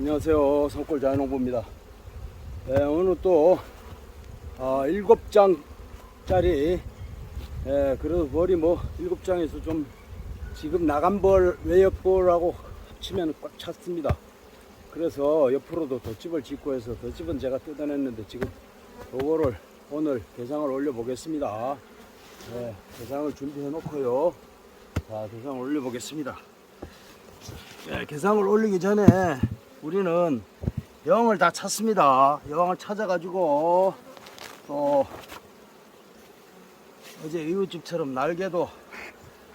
안녕하세요. 산골 자연농부입니다. 네, 오늘 또 아, 7장짜리 예, 그래도 벌이 뭐 7장에서 좀 지금 나간 벌 외엽벌하고 합치면 꽉 찼습니다. 그래서 옆으로도 덧집을 짓고 해서 덧집은 제가 뜯어냈는데 지금 요거를 오늘 대상을 올려 보겠습니다. 네, 대상을 준비해 놓고요. 자, 대상을 올려 보겠습니다. 네, 개상을 올리기 전에 우리는 여왕을 다 찾습니다. 여왕을 찾아가지고 또 어제 이웃집처럼 날개도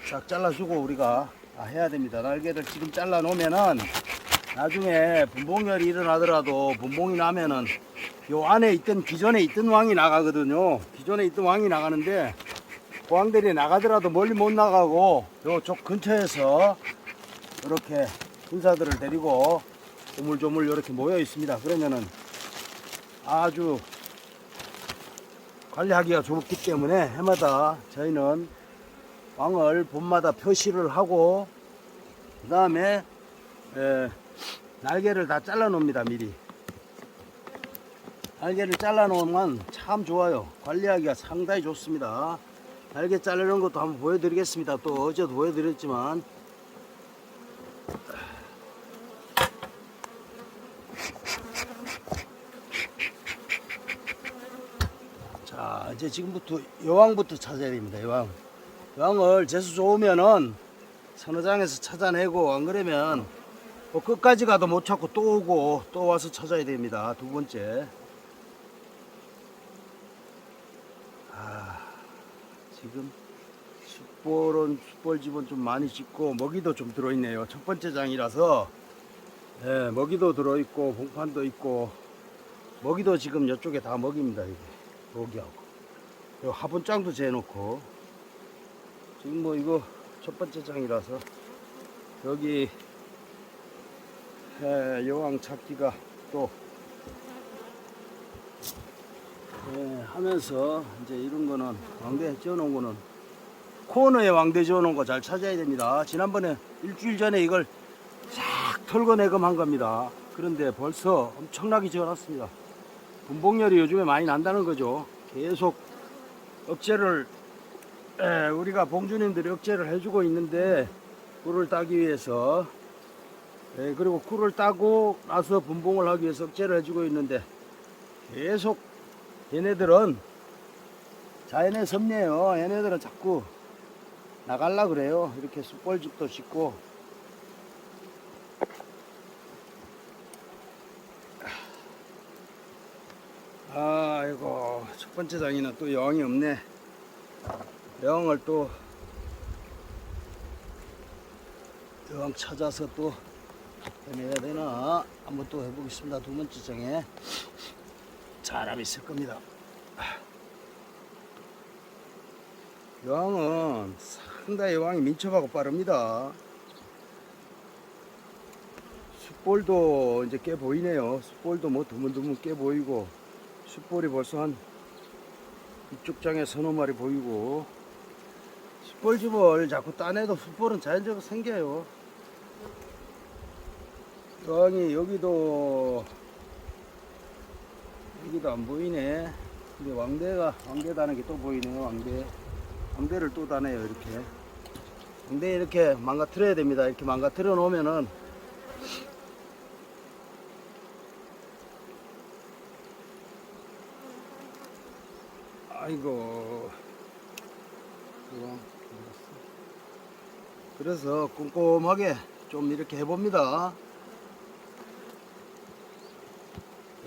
싹 잘라주고 우리가 다 해야 됩니다. 날개를 지금 잘라 놓으면은 나중에 분봉열이 일어나더라도 분봉이 나면은 요 안에 있던 기존에 있던 왕이 나가거든요. 기존에 있던 왕이 나가는데 그 왕들이 나가더라도 멀리 못 나가고 요쪽 근처에서 이렇게 군사들을 데리고 조물조물 이렇게 모여 있습니다. 그러면은 아주 관리하기가 좋기 때문에 해마다 저희는 왕을 봄마다 표시를 하고 그 다음에 날개를 다 잘라 놓습니다 미리. 날개를 잘라 놓으면 참 좋아요. 관리하기가 상당히 좋습니다. 날개 자르는 것도 한번 보여드리겠습니다. 또 어제도 보여드렸지만 자 이제 지금부터 여왕부터 찾아야 됩니다 여왕. 여왕을 재수 좋으면은 선어장에서 찾아내고 안 그러면 뭐 끝까지 가도 못 찾고 또 오고 또 와서 찾아야 됩니다 두 번째. 아 지금 숯볼은 숯볼집은 좀 많이 짓고 먹이도 좀 들어있네요. 첫 번째 장이라서. 예, 먹이도 들어있고 봉판도 있고 먹이도 지금 이쪽에 다 먹입니다 이게. 여기하고. 요 화분장도 재놓고. 지금 뭐 이거 첫 번째 장이라서 여기 에, 여왕 찾기가 또 예, 하면서 이제 이런 거는 왕대 지어놓은 거는 코너에 왕대 지어놓은 거 잘 찾아야 됩니다. 지난번에 일주일 전에 이걸 싹 털고내검 한 겁니다. 그런데 벌써 엄청나게 지어놨습니다. 분봉열이 요즘에 많이 난다는 거죠. 계속 억제를 에, 우리가 봉주님들이 억제를 해주고 있는데 꿀을 따기 위해서 에, 그리고 꿀을 따고 나서 분봉을 하기 위해서 억제를 해주고 있는데 계속 얘네들은 자연의 섭리예요. 얘네들은 자꾸 나갈라 그래요. 이렇게 숯벌집도 짓고 아이고 첫 번째 장에는 또 여왕이 없네. 여왕을 또 여왕 찾아서 또 해내야 되나? 한번 또 해보겠습니다. 두 번째 장에 사람 있을 겁니다. 여왕은 상당히 여왕이 민첩하고 빠릅니다. 숯볼도 이제 꽤 보이네요. 숯볼도 뭐 드문드문 꽤 보이고 숯볼이 벌써 한 이쪽 장에 서너 마리 보이고 숯볼집을 자꾸 따내도 숯볼은 자연적으로 생겨요. 여왕이 여기도 여기도 안 보이네. 근데 왕대가 왕대 다는 게 또 보이네요 왕대. 왕대를 또 다네요 이렇게. 왕대 이렇게 망가뜨려야 됩니다. 이렇게 망가뜨려 놓으면은 아이고. 이거 그래서 꼼꼼하게 좀 이렇게 해봅니다.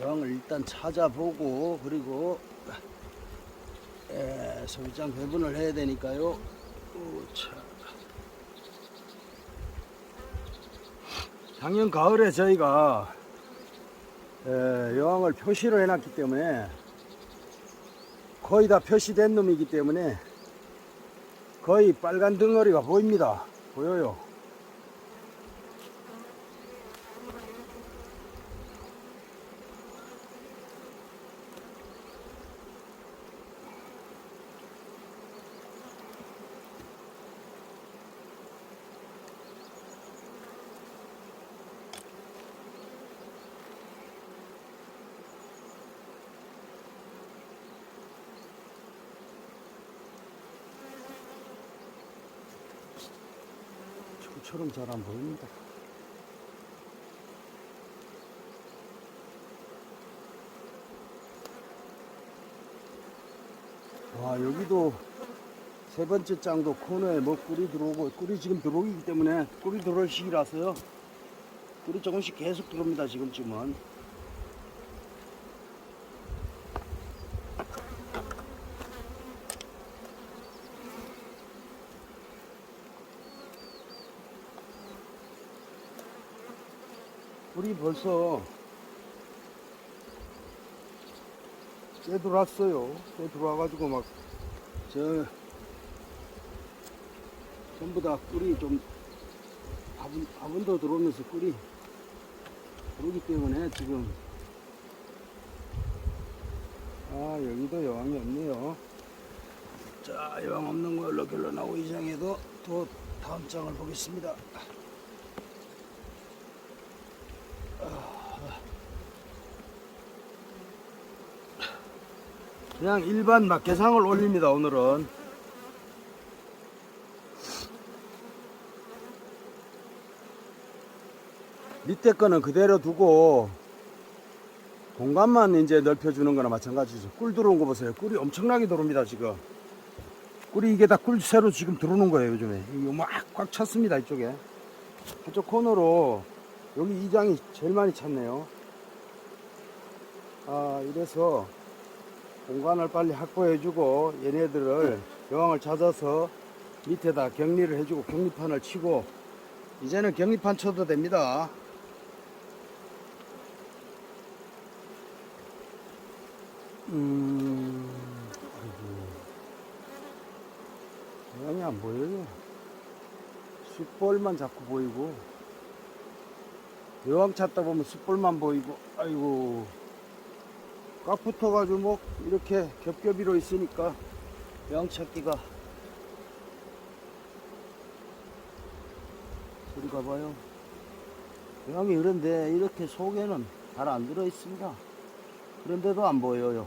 여왕을 일단 찾아보고 그리고 에, 소비장 배분을 해야 되니까요. 오차. 작년 가을에 저희가 에, 여왕을 표시를 해놨기 때문에 거의 다 표시된 놈이기 때문에 거의 빨간 덩어리가 보입니다. 보여요. 모처럼 잘 안 보입니다. 와 여기도 세 번째 장도 코너에 뭐 꿀이 들어오고 꿀이 지금 들어오기 때문에 꿀이 들어올 시기라서요. 꿀이 조금씩 계속 들어옵니다 지금쯤은. 꿀이 벌써 꽤 들어왔어요. 꽤 들어와가지고 막 저 전부 다 꿀이 좀 화분, 화분도 들어오면서 꿀이 들어오기 때문에 지금 아 여기도 여왕이 없네요. 자 여왕 없는 걸로 결론하고 이 장에도 또 다음 장을 보겠습니다. 그냥 일반 막개상을 올립니다 오늘은. 밑에 거는 그대로 두고 공간만 이제 넓혀주는 거나 마찬가지죠. 꿀 들어온 거 보세요. 꿀이 엄청나게 들어옵니다 지금. 꿀이 이게 다 꿀 새로 지금 들어오는 거예요 요즘에. 이거 막꽉 찼습니다 이쪽에. 한쪽 코너로 여기 이 장이 제일 많이 찼네요. 아 이래서 공간을 빨리 확보해주고 얘네들을 여왕을 찾아서 밑에다 격리를 해주고 격리판을 치고 이제는 격리판 쳐도 됩니다. 음, 아이고. 여왕이 안 보여요. 숯볼만 자꾸 보이고 여왕 찾다 보면 숯볼만 보이고 아이고 꽉 붙어가지고 뭐 이렇게 겹겹이로 있으니까 양 찾기가 저리 가 봐요. 양이 그런데 이렇게 속에는 잘 안 들어 있습니다. 그런데도 안 보여요.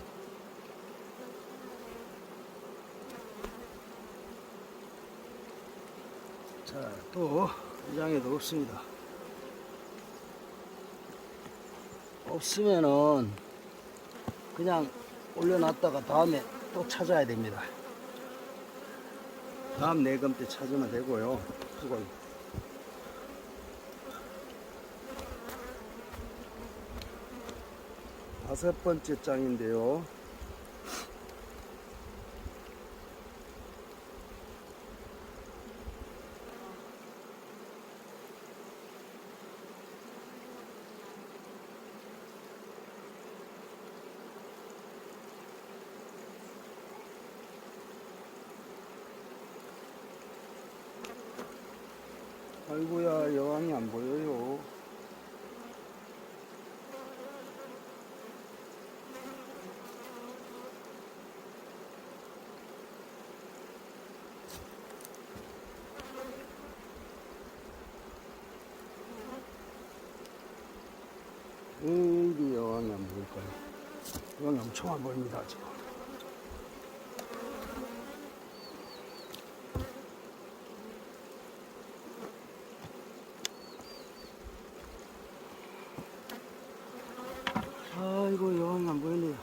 자또 이 장에도 없습니다. 없으면은 그냥 올려놨다가 다음에 또 찾아야 됩니다. 다음 내금 때 찾으면 되고요. 수고. 다섯 번째 장인데요. 아이고야 여왕이 안 보여요. 에이 여왕이 안 보일까요? 여왕이 엄청 안 보입니다 지금. 아이고 여왕이 안 보이네요.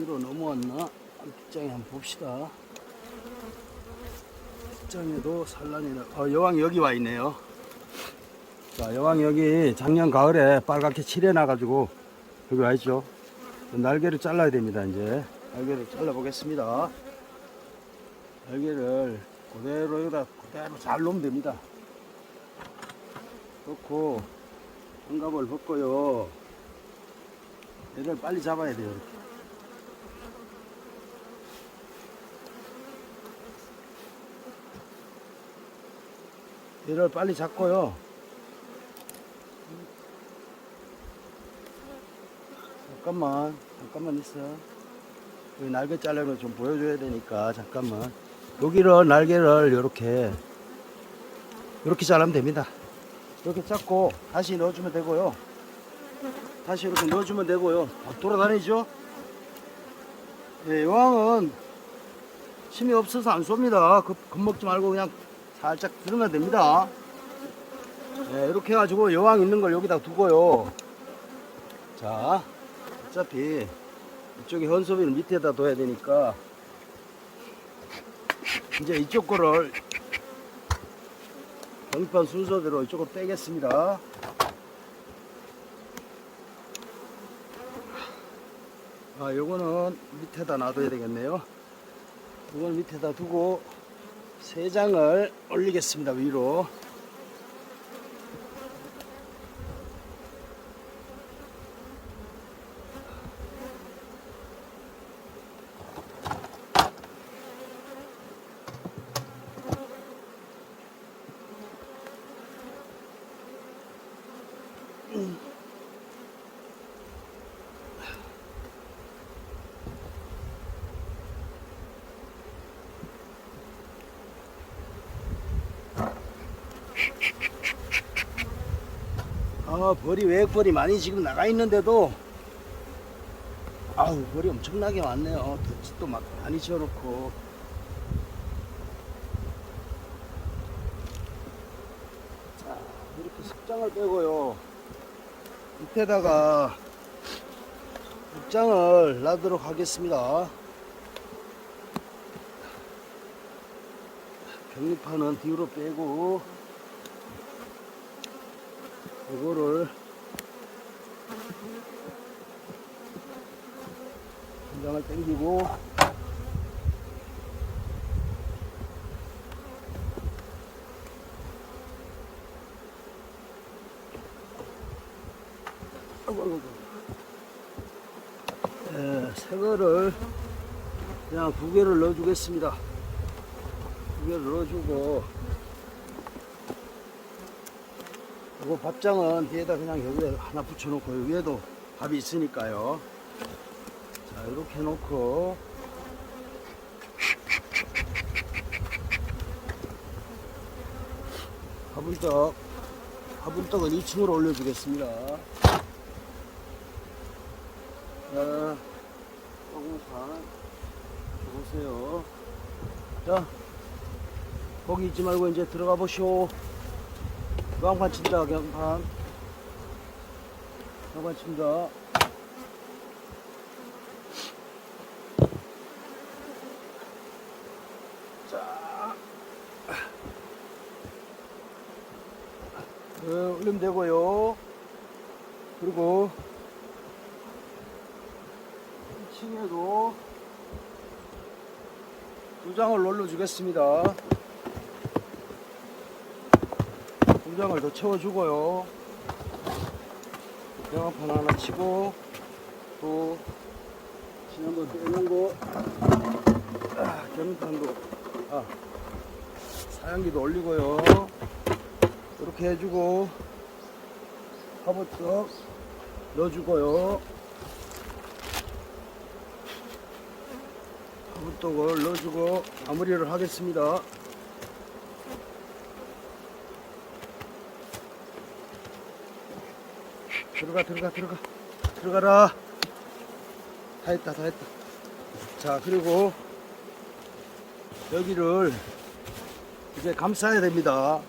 뒤로 넘어왔나? 뒷장에 한번 봅시다. 뒷장에도 산란이나 어, 여왕 여기 와 있네요. 자, 여왕 여기 작년 가을에 빨갛게 칠해놔가지고 여기 와 있죠. 날개를 잘라야 됩니다. 이제 날개를 잘라 보겠습니다. 날개를 그대로 여기다 그대로 잘 놓으면 됩니다. 넣고 장갑을 벗고요. 얘를 빨리 잡아야 돼요. 이렇게. 얘를 빨리 잡고요. 잠깐만, 잠깐만 있어. 여기 날개 잘라는 좀 보여줘야 되니까 잠깐만. 여기를 날개를 이렇게 이렇게 자르면 됩니다. 이렇게 잡고 다시 넣어주면 되고요. 다시 이렇게 넣어주면 되고요. 아, 돌아다니죠? 예, 여왕은 침이 없어서 안 쏩니다. 급, 겁먹지 말고 그냥 살짝 들으면 됩니다. 예, 이렇게 해가지고 여왕 있는 걸 여기다 두고요. 자, 어차피 이쪽에 헌소비는 밑에다 둬야 되니까 이제 이쪽 거를 경판 순서대로 이쪽으로 빼겠습니다. 아, 요거는 밑에다 놔둬야 되겠네요. 이건 밑에다 두고 세 장을 올리겠습니다. 위로. 아, 벌이 외액벌이 많이 지금 나가 있는데도 아우, 벌이 엄청나게 많네요. 돛집도 막 많이 지어놓고. 자, 이렇게 숙장을 빼고요. 밑에다가 육장을 놔도록 하겠습니다. 벽립판은 뒤로 빼고 이거를 한장을 당기고 아이고. 예, 새 거를 그냥 두 개를 넣어주겠습니다. 두 개를 넣어주고 이거 밥장은 뒤에다 그냥 여기에 하나 붙여놓고 위에도 밥이 있으니까요. 자 이렇게 해놓고 화분떡 화분떡은 2층으로 올려주겠습니다. 자, 조금만 보세요. 자, 거기 있지 말고 이제 들어가 보시오. 경판 친다, 경판. 경판 친다. 자. 어, 올리면 되고요. 그리고 2층에도 두 장을 올려주겠습니다. 두 장을 더 채워주고요. 영화판 하나 치고 또 지난번 빼놓은 거 아, 견판도 아, 사양기도 올리고요. 이렇게 해주고 화보떡 넣어주고요. 화보떡을 넣어주고 마무리를 하겠습니다. 들어가 들어가 들어가. 들어가라. 다 했다 다 했다. 자 그리고 여기를 이제 감싸야 됩니다.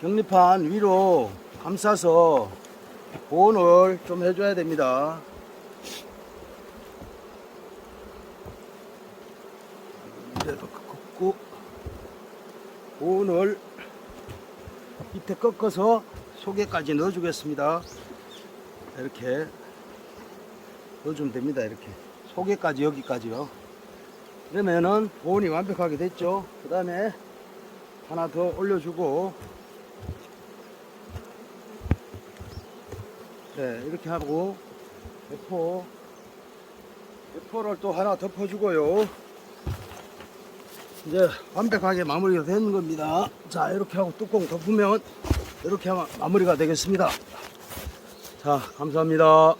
격리판 위로 감싸서 보온을 좀 해줘야 됩니다. 이래도 꺾고 보온을 밑에 꺾어서 속에까지 넣어주겠습니다. 이렇게 넣어주면 됩니다. 이렇게 속에까지 여기까지요. 그러면은 보온이 완벽하게 됐죠. 그 다음에 하나 더 올려주고 네 이렇게 하고 대포 대포를 또 하나 덮어주고요. 이제 완벽하게 마무리가 되는 겁니다. 자 이렇게 하고 뚜껑 덮으면 이렇게 하면 마무리가 되겠습니다. 자, 감사합니다.